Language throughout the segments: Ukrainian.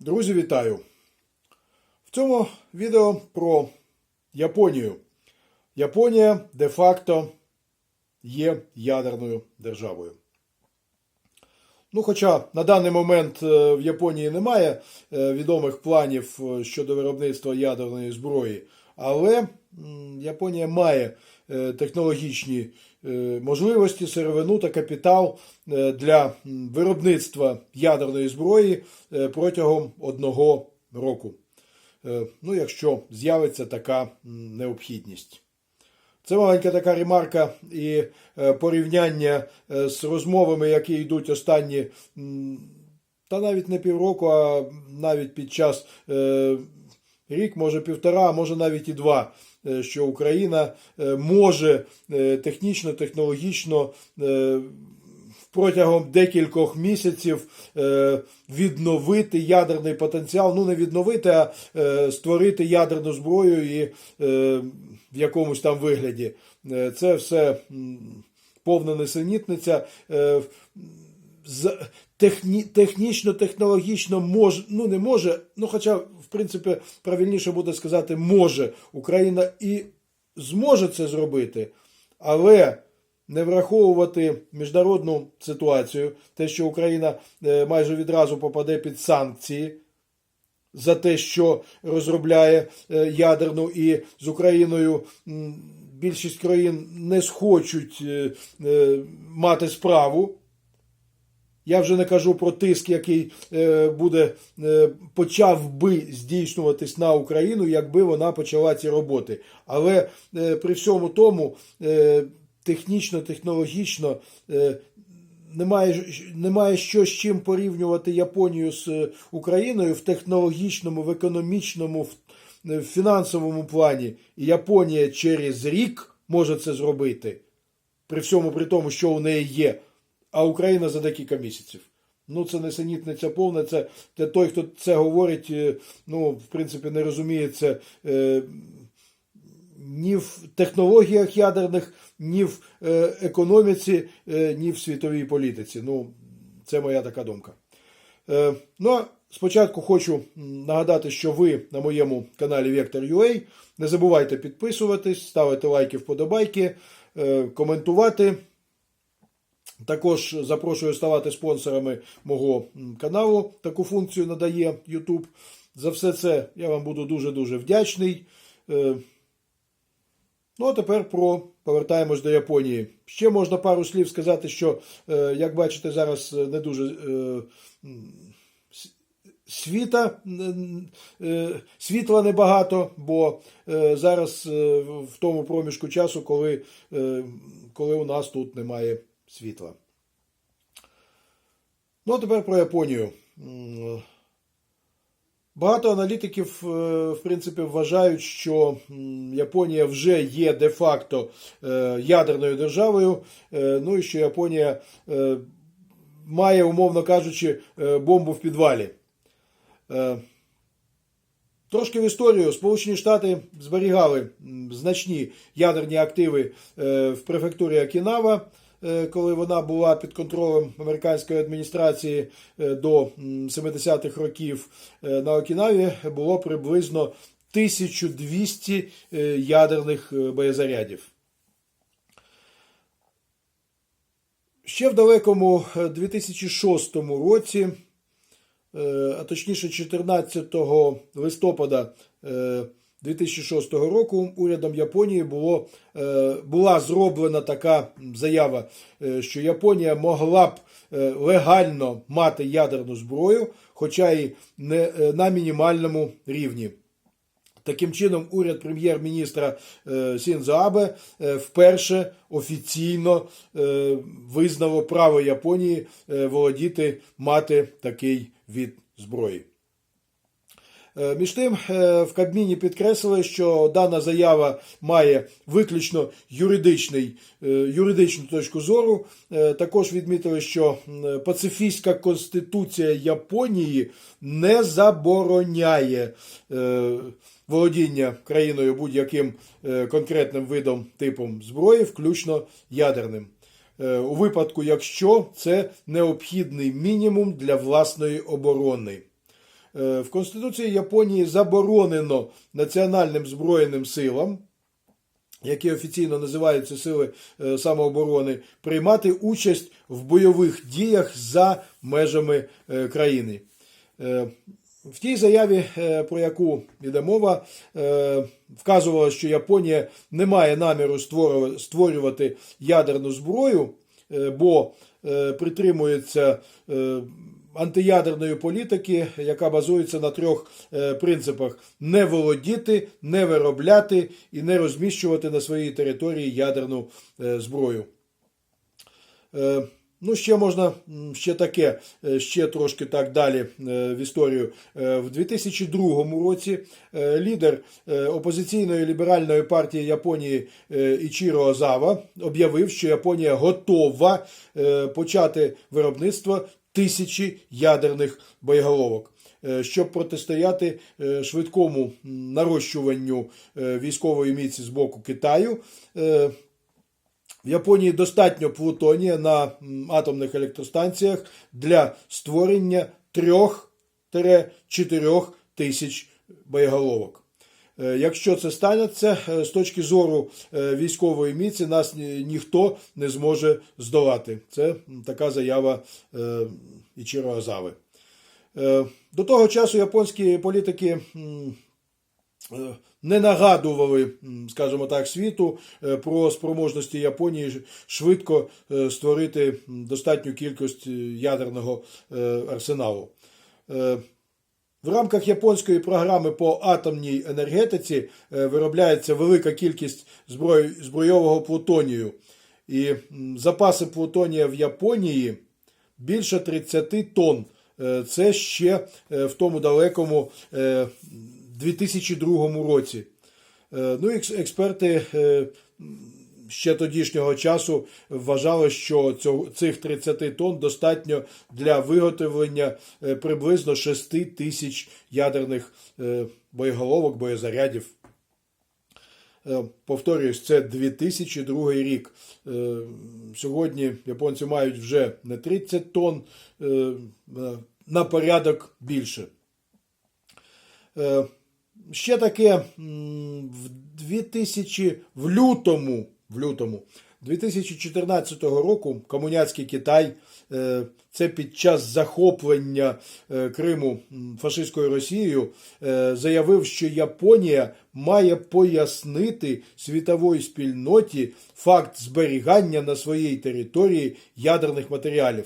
Друзі, вітаю! В цьому відео про Японію. Японія де-факто є ядерною державою. Ну, хоча на даний момент е, в Японії немає е, відомих планів е, щодо виробництва ядерної зброї, але Японія має технологічні можливості, сировину та капітал е, для виробництва ядерної зброї е, протягом одного року. Е, Ну, якщо з'явиться така необхідність. Це маленька така ремарка і е, порівняння е, з розмовами, які йдуть останні, та навіть не півроку, а навіть під час е, рік, може півтора, а може навіть і два, е, що Україна е, може е, технічно, технологічно е, протягом декількох місяців е, відновити ядерний потенціал. Ну, не відновити, а е, створити ядерну зброю і е, в якомусь там вигляді. Е, Це все повна несенітниця. Техні, технічно, технологічно може, ну не може, ну хоча, в принципі, правильніше буде сказати, може Україна і зможе це зробити, але не враховувати міжнародну ситуацію, те, що Україна е, майже відразу попаде під санкції за те, що розробляє е, ядерну, і з Україною більшість країн не схочуть е, мати справу. Я вже не кажу про тиск, який е, буде е, почав би здійснюватись на Україну, якби вона почала ці роботи. Але е, при всьому тому технічно, технологічно немає, немає що з чим порівнювати Японію з Україною в технологічному, в економічному, в, в фінансовому плані. І Японія через рік може це зробити при всьому при тому, що у неї є, а Україна за декілька місяців. Ну, це несенітниця повна. Це, це той, хто це говорить, е, ну, в принципі, не розуміє це е, ні в технологіях ядерних, ні в е, економіці, е, ні в світовій політиці. Ну, це моя така думка. Е, ну, а спочатку хочу нагадати, що ви на моєму каналі Vector.ua. Не забувайте підписуватись, ставити лайки, вподобайки, е, коментувати. Також запрошую ставати спонсорами мого каналу. Таку функцію надає YouTube. За все це я вам буду дуже-дуже вдячний. Е, Ну, а тепер про повертаємось до Японії. Ще можна пару слів сказати, що, е, як бачите, зараз е, не дуже світа, світла небагато, бо зараз в тому проміжку часу, коли, коли у нас тут немає світла. Ну, а тепер про Японію. Багато аналітиків, е, в принципі, вважають, що Японія вже є де-факто е, ядерною державою, е, ну і що Японія має, умовно кажучи, бомбу в підвалі. Трошки в історію. Сполучені Штати зберігали значні ядерні активи в префектурі Окінава, коли вона була під контролем американської адміністрації е, до 70-х років. Е, На Окінаві було приблизно 1200 е, ядерних е, боєзарядів. Ще в далекому е, 2006 році е, а точніше 14 листопада е, 2006 року урядом Японії було, е, була зроблена така заява, е, що Японія могла б е, легально мати ядерну зброю, хоча й не на мінімальному рівні. Таким чином, уряд прем'єр-міністра Сінзо Абе вперше офіційно визнало право Японії володіти мати такий від зброї. Е, Між тим, е, в Кабміні підкреслили, що дана заява має виключно юридичний, е, юридичну точку зору. Також відмітили, що пацифістська конституція Японії не забороняє володіння країною будь-яким конкретним видом типом зброї, включно ядерним. У випадку, якщо це необхідний мінімум для власної оборони. Е, В Конституції Японії заборонено національним збройним силам, які офіційно називаються сили е, самооборони, приймати участь в бойових діях за межами е, країни. В тій заяві, про яку йде мова, вказувалося, що Японія не має наміру створюва- створювати ядерну зброю, бо притримується антиядерної політики, яка базується на трьох е, принципах: не володіти, не виробляти і не розміщувати на своїй території ядерну е, зброю. Е, Ну, ще можна ще таке, ще трошки так далі в історію. В 2002 році лідер опозиційної ліберальної партії Японії Ічіро Озава об'явив, що Японія готова почати виробництво тисячі ядерних боєголовок. Е, Щоб протистояти е, швидкому нарощуванню е, військової міці з боку Китаю, в Японії достатньо плутонія на атомних електростанціях для створення 3-4 тисяч боєголовок. Е, Якщо це станеться, е, з точки зору е, військової міці, нас ніхто не зможе здолати. Це така заява Ічіро Азави. До того часу японські політики не нагадували, скажімо так, світу про спроможності Японії швидко створити достатню кількість ядерного арсеналу. В рамках японської програми по атомній енергетиці е, виробляється велика кількість зброї, збройового плутонію. І запаси плутонія в Японії більше 30 тонн. Е, Це ще е, в тому далекому е, 2002 році. Ну, експерти ще тодішнього часу вважали, що цих 30 тонн достатньо для виготовлення е, приблизно 6 тисяч ядерних е, боєголовок, боєзарядів. Е, Повторюсь, це 2002 рік. Сьогодні японці мають вже не 30 тонн, на порядок більше. Ще таке в 2000, в лютому, в лютому 2014 року комуняцький Китай, е, це під час захоплення е, Криму фашистською Росією, е, заявив, що Японія має пояснити світовій спільноті факт зберігання на своїй території ядерних матеріалів.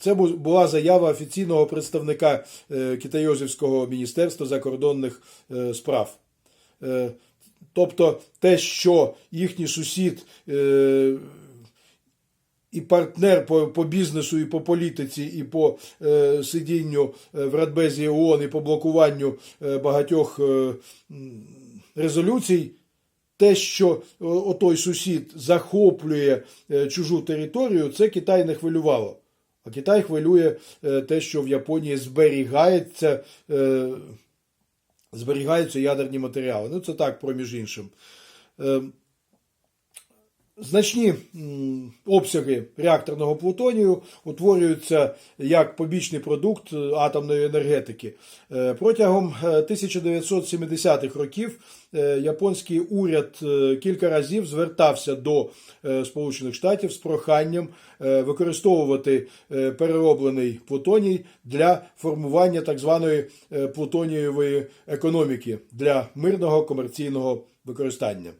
Це була заява офіційного представника Китайозівського міністерства закордонних справ. Тобто те, що їхній сусід е, і партнер по, по бізнесу, і по політиці, і по е, сидінню е, в Радбезі ООН, і по блокуванню е, багатьох е, резолюцій, те, що отой сусід захоплює е, чужу територію, це Китай не хвилювало. А Китай хвилює те, що в Японії зберігається, е, зберігаються ядерні матеріали. Ну, це так, проміж іншим. Значні обсяги реакторного плутонію утворюються як побічний продукт е, атомної енергетики. Е, Протягом е, 1970-х років е, японський уряд кілька разів звертався до Сполучених Штатів з проханням використовувати перероблений плутоній для формування так званої плутонієвої економіки для мирного комерційного використання.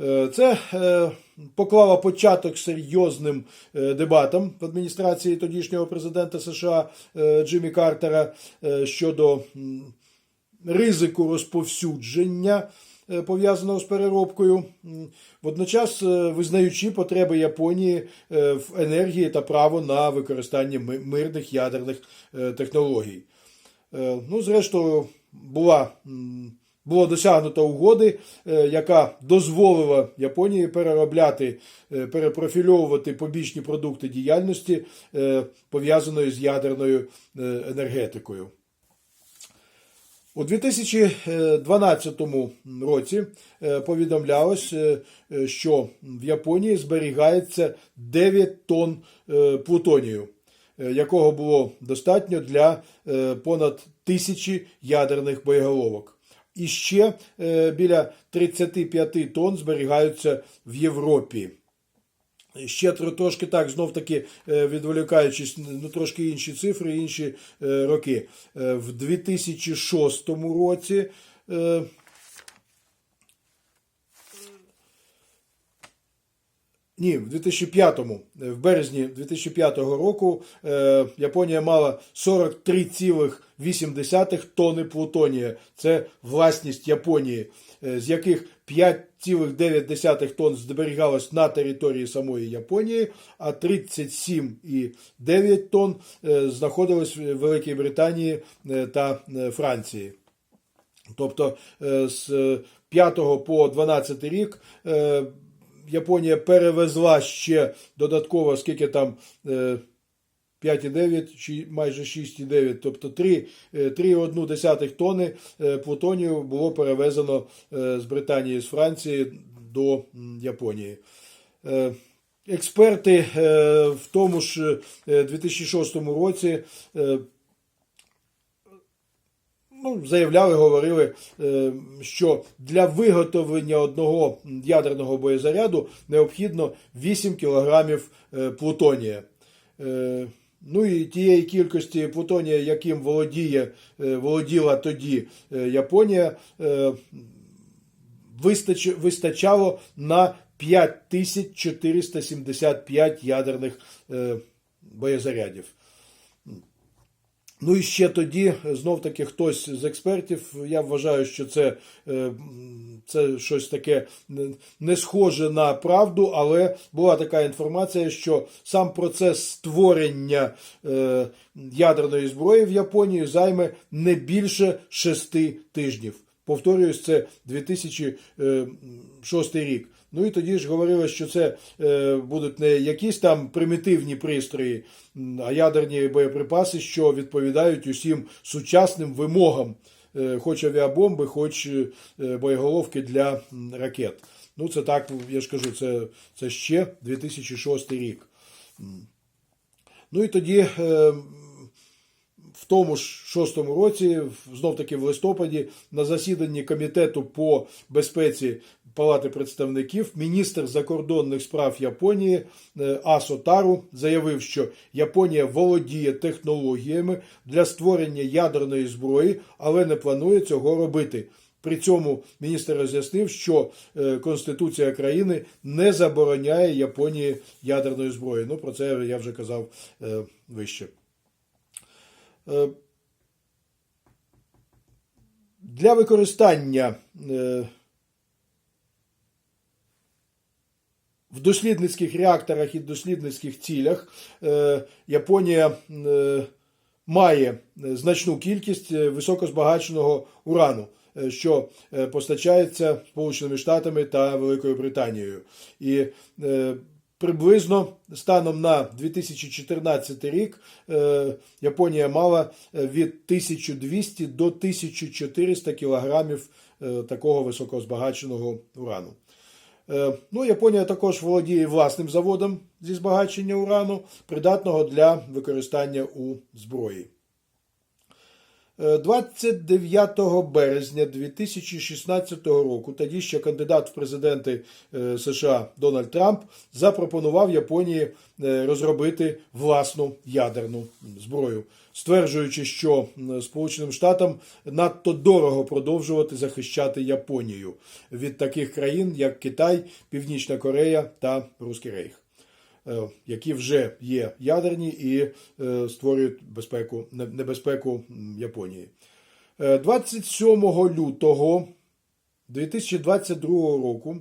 Е, Це е, поклало початок серйозним е, дебатам в адміністрації тодішнього президента США Джиммі Картера щодо ризику розповсюдження пов'язаного з переробкою, водночас визнаючи потреби Японії в енергії та право на використання мирних ядерних технологій. Ну, зрештою, була, було досягнуто угоди, е, яка дозволила Японії переробляти, е, перепрофільовувати побічні продукти діяльності, е, пов'язаної з ядерною енергетикою. У 2012 році повідомлялось, що в Японії зберігається 9 тонн плутонію. якого було достатньо для понад тисячі ядерних боєголовок. І ще е, біля 35 тонн зберігаються в Європі. Ще трошки так, знов таки е, відволікаючись, ну трошки інші цифри, інші е, роки. В 2006 році Ні, в 2005-му, е, в березні 2005 року е, Японія мала 43,8 тонни плутонія. Це власність Японії, е, з яких 5,9 тонн зберігалось на території самої Японії, а 37,9 тонн е, знаходилось в Великій Британії е, та е, Франції. Тобто з 5 по 12 рік Японія перевезла ще додатково, скільки там е, 5,9 чи майже 6,9, тобто 3, е, 3,1 тонни е, плутонію було перевезено е, з Британії з Франції до Японії. Е, Експерти е, в тому ж е, 2006 році е, ну, заявляли, говорили, е, що для виготовлення одного ядерного боєзаряду необхідно 8 кілограмів е, плутонія. Е, Ну і тієї кількості плутонія, яким володіє, володіла тоді Японія, вистачало на 5475 ядерних боєзарядів. Ну і ще тоді, знов таки, хтось з експертів, я вважаю, що це, е, це щось таке не- схоже на правду, але була така інформація, що сам процес створення е, ядерної зброї в Японії займе не більше шести тижнів. Повторююсь, це 2006 рік. Ну і тоді ж говорили, що це е, будуть не якісь там примітивні пристрої, а ядерні боєприпаси, що відповідають усім сучасним вимогам, е, хоч авіабомби, хоч е, боєголовки для ракет. Ну, це так, я ж кажу, це, це ще 2006 рік. Ну і тоді. В тому ж шостому році, знов таки в листопаді, на засіданні комітету по безпеці Палати представників, міністр закордонних справ Японії е, Асо Тару заявив, що Японія володіє технологіями для створення ядерної зброї, але не планує цього робити. При цьому міністр роз'яснив, що е, Конституція країни не забороняє Японії ядерної зброї. Ну, про це я вже казав е, вище. Для використання в дослідницьких реакторах і дослідницьких цілях е, Японія е, має значну кількість е, високозбагаченого урану, е, що е, постачається Сполученими Штатами та Великою Британією. І е, Приблизно станом на 2014 рік е, Японія мала е, від 1200 до 1400 кілограмів е, такого високозбагаченого урану. Е, Ну, Японія також володіє власним заводом зі збагачення урану, придатного для використання у зброї. Е, 29 березня 2016 року тоді ще кандидат в президенти е, США Дональд Трамп запропонував Японії е, розробити власну ядерну зброю, стверджуючи, що Сполученим Штатам надто дорого продовжувати захищати Японію від таких країн, як Китай, Північна Корея та Руський Рейх. е, які вже є ядерні і е, створюють безпеку, небезпеку Японії. Е, 27 лютого 2022 року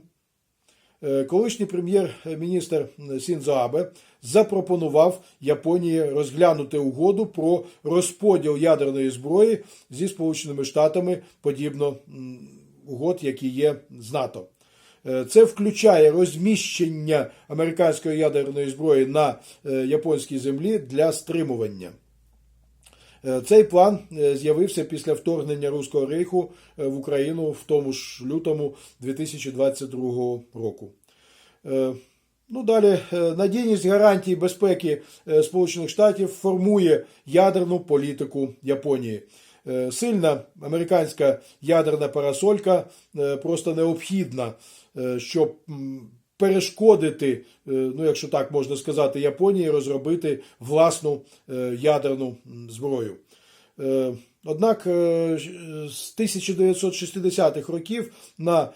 е, колишній прем'єр-міністр Сінзо Абе запропонував Японії розглянути угоду про розподіл ядерної зброї зі Сполученими Штатами, подібно угод, які є з НАТО. Е, Це включає розміщення американської ядерної зброї на е, японській землі для стримування. Е, Цей план з'явився після вторгнення Руського рейху в Україну в тому ж лютому 2022 року. Ну, далі, надійність гарантій безпеки Сполучених Штатів формує ядерну політику Японії. Сильна американська ядерна парасолька просто необхідна, щоб перешкодити, е, ну якщо так можна сказати, Японії розробити власну е, ядерну зброю. Е, Однак е, е, з 1960-х років на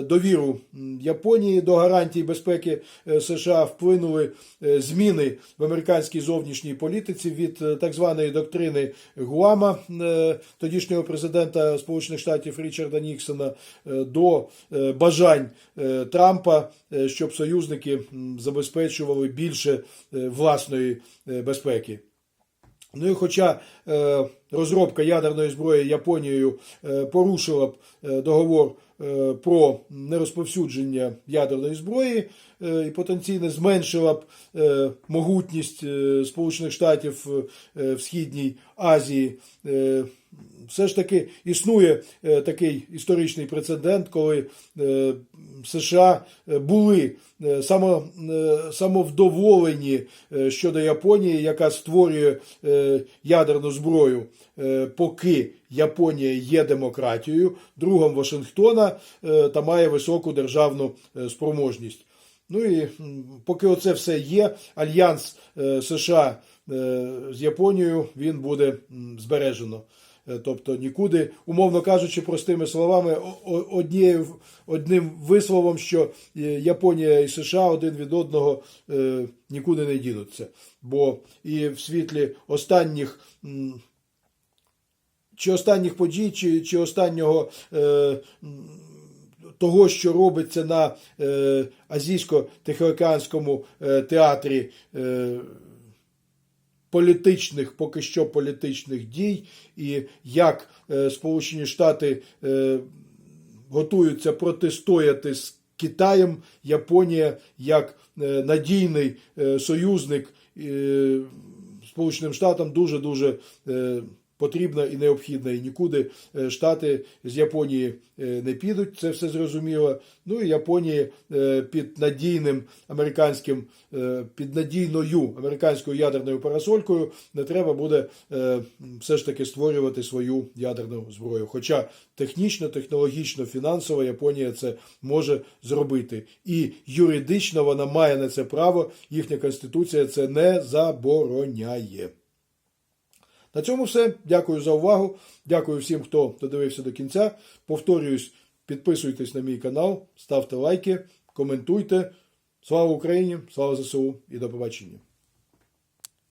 довіру Японії до гарантій безпеки США вплинули зміни в американській зовнішній політиці від так званої доктрини Гуама тодішнього президента Сполучених Штатів Річарда Ніксона до бажань Трампа, щоб союзники забезпечували більше власної безпеки. Ну і хоча е, розробка ядерної зброї Японією е, порушила б е, договор про нерозповсюдження ядерної зброї і потенційно зменшила б могутність Сполучених Штатів в Східній Азії. Все ж таки існує е, такий історичний прецедент, коли е, США е, були само, самовдоволені щодо Японії, яка створює ядерну зброю, поки Японія є демократією, другом Вашингтона та має високу державну спроможність. Ну і поки оце все є, альянс США з Японією він буде збережено. Е, Тобто нікуди, умовно кажучи, простими словами, однією, одним висловом, що е, Японія і США один від одного е, нікуди не дінуться. Бо і в світлі останніх. Чи останніх подій, чи, чи останнього е, того, що робиться на е, азійсько-тихоокеанському е, театрі е, політичних, поки що політичних дій, і як е, Сполучені Штати е, готуються протистояти з Китаєм, Японія як е, надійний союзник Сполученим Штатам дуже дуже потрібна і необхідна. І нікуди е, Штати з Японії е, не підуть. Це все зрозуміло. Ну і Японії е, під надійним американським, під надійною американською ядерною парасолькою не треба буде все ж таки створювати свою ядерну зброю. Хоча технічно, технологічно, фінансово Японія це може зробити. І юридично вона має на це право. Їхня конституція це не забороняє. На цьому все. Дякую за увагу. Дякую всім, хто додивився до кінця. Повторююсь, підписуйтесь на мій канал, ставте лайки, коментуйте. Слава Україні! Слава ЗСУ і до побачення!